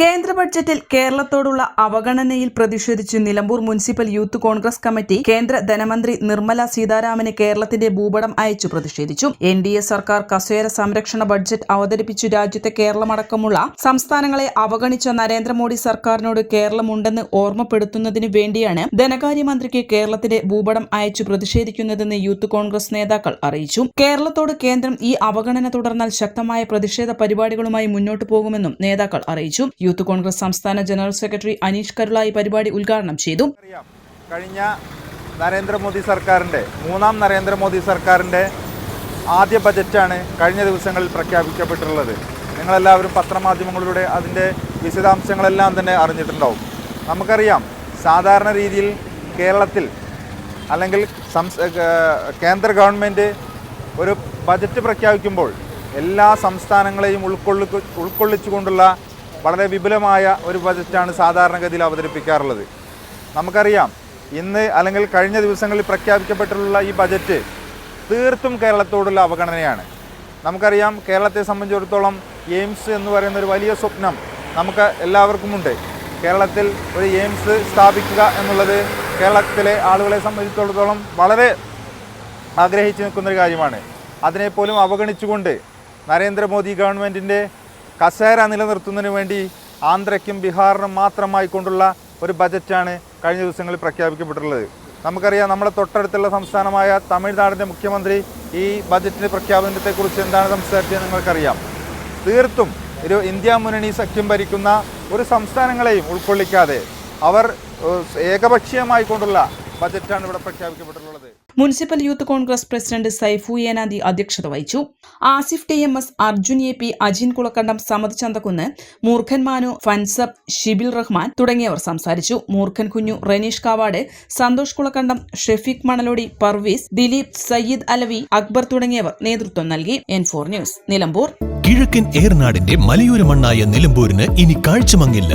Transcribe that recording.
കേന്ദ്ര ബഡ്ജറ്റിൽ കേരളത്തോടുള്ള അവഗണനയിൽ പ്രതിഷേധിച്ച് Nilambur municipal youth Congress committee കേന്ദ്ര ധനമന്ത്രി നിർമ്മല സീതാരാമന് കേരളത്തിന്റെ ഭൂപടം അയച്ചു പ്രതിഷേധിച്ചു. എൻ ഡി എ സർക്കാർ കസേര സംരക്ഷണ ബഡ്ജറ്റ് അവതരിപ്പിച്ചു. രാജ്യത്തെ കേരളമടക്കമുള്ള സംസ്ഥാനങ്ങളെ അവഗണിച്ച നരേന്ദ്രമോദി സർക്കാരിനോട് കേരളമുണ്ടെന്ന് ഓർമ്മപ്പെടുത്തുന്നതിനു വേണ്ടിയാണ് ധനകാര്യമന്ത്രിക്ക് കേരളത്തിന്റെ ഭൂപടം അയച്ചു പ്രതിഷേധിക്കുന്നതെന്ന് യൂത്ത് കോൺഗ്രസ് നേതാക്കൾ അറിയിച്ചു. കേരളത്തോട് കേന്ദ്രം ഈ അവഗണന തുടർന്നാൽ ശക്തമായ പ്രതിഷേധ പരിപാടികളുമായി മുന്നോട്ടു പോകുമെന്നും നേതാക്കൾ അറിയിച്ചു. യൂത്ത് കോൺഗ്രസ് സംസ്ഥാന ജനറൽ സെക്രട്ടറി അനീഷ് കരുള ഈ പരിപാടി ഉദ്ഘാടനം ചെയ്തു. കഴിഞ്ഞ നരേന്ദ്രമോദി സർക്കാരിന്റെ മൂന്നാം നരേന്ദ്രമോദി സർക്കാരിന്റെ ആദ്യ ബജറ്റാണ് കഴിഞ്ഞ ദിവസങ്ങളിൽ പ്രഖ്യാപിക്കപ്പെട്ടിട്ടുള്ളത്. നിങ്ങളെല്ലാവരും പത്രമാധ്യമങ്ങളിലൂടെ അതിന്റെ വിശദാംശങ്ങളെല്ലാം തന്നെ അറിഞ്ഞിട്ടുണ്ടാവും. നമുക്കറിയാം സാധാരണ രീതിയിൽ കേരളത്തിൽ അല്ലെങ്കിൽ കേന്ദ്ര ഗവൺമെന്റ് ഒരു ബജറ്റ് പ്രഖ്യാപിക്കുമ്പോൾ എല്ലാ സംസ്ഥാനങ്ങളെയും ഉൾക്കൊള്ളി ഉൾക്കൊള്ളിച്ചുകൊണ്ടുള്ള വളരെ വിപുലമായ ഒരു ബജറ്റാണ് സാധാരണഗതിയിൽ അവതരിപ്പിക്കാറുള്ളത്. നമുക്കറിയാം ഇന്ന് അല്ലെങ്കിൽ കഴിഞ്ഞ ദിവസങ്ങളിൽ പ്രഖ്യാപിക്കപ്പെട്ടിട്ടുള്ള ഈ ബജറ്റ് തീർത്തും കേരളത്തോടുള്ള അവഗണനയാണ്. നമുക്കറിയാം കേരളത്തെ സംബന്ധിച്ചിടത്തോളം എയിംസ് എന്ന് പറയുന്ന ഒരു വലിയ സ്വപ്നം നമുക്ക് എല്ലാവർക്കുമുണ്ട്. കേരളത്തിൽ ഒരു എയിംസ് സ്ഥാപിക്കുക എന്നുള്ളത് കേരളത്തിലെ ആളുകളെ സംബന്ധിച്ചിടത്തോളം വളരെ ആഗ്രഹിച്ചു നിൽക്കുന്നൊരു കാര്യമാണ്. അതിനെപ്പോലും അവഗണിച്ചുകൊണ്ട് നരേന്ദ്രമോദി ഗവൺമെന്റിന്റെ കസേര നിലനിർത്തുന്നതിന് വേണ്ടി ആന്ധ്രയ്ക്കും ബീഹാറിനും മാത്രമായി കൊണ്ടുള്ള ഒരു ബജറ്റാണ് കഴിഞ്ഞ ദിവസങ്ങളിൽ പ്രഖ്യാപിക്കപ്പെട്ടിട്ടുള്ളത്. നമുക്കറിയാം നമ്മുടെ തൊട്ടടുത്തുള്ള സംസ്ഥാനമായ തമിഴ്നാടിന്റെ മുഖ്യമന്ത്രി ഈ ബജറ്റിന്റെ പ്രഖ്യാപനത്തെക്കുറിച്ച് എന്താണ് സംസാരിച്ചത് നിങ്ങൾക്കറിയാം. തീർത്തും ഒരു ഇന്ത്യ മുന്നണി സഖ്യം ഭരിക്കുന്ന ഒരു സംസ്ഥാനങ്ങളെയും ഉൾക്കൊള്ളിക്കാതെ അവർ ഏകപക്ഷീയമായി കൊണ്ടുള്ള ബജറ്റാണ് ഇവിടെ പ്രഖ്യാപിക്കപ്പെട്ടിട്ടുള്ളത്. Municipal youth Congress president Saifu Enadi അധ്യക്ഷത വഹിച്ചു. Asif T M S Arjun A P Ajin Kulakkandam Samad Chanthakkunnu മൂർഖൻ മാനു ഫൻസബ് ഷിബിൽ റഹ്മാൻ തുടങ്ങിയവർ സംസാരിച്ചു. മൂർഖൻ കുഞ്ഞു റനീഷ് കാവാട് സന്തോഷ് കുളക്കണ്ടം ഷെഫീഖ് മണലോടി പർവീസ് ദിലീപ് സയ്യിദ് അലവി അക്ബർ തുടങ്ങിയവർ നേതൃത്വം നൽകി. N four news Nilambur. കിഴക്കൻ ഏർനാടിന്റെ മലയോര മണ്ണായ നിലമ്പൂരിന് ഇനി കാഴ്ചമങ്ങില്ല.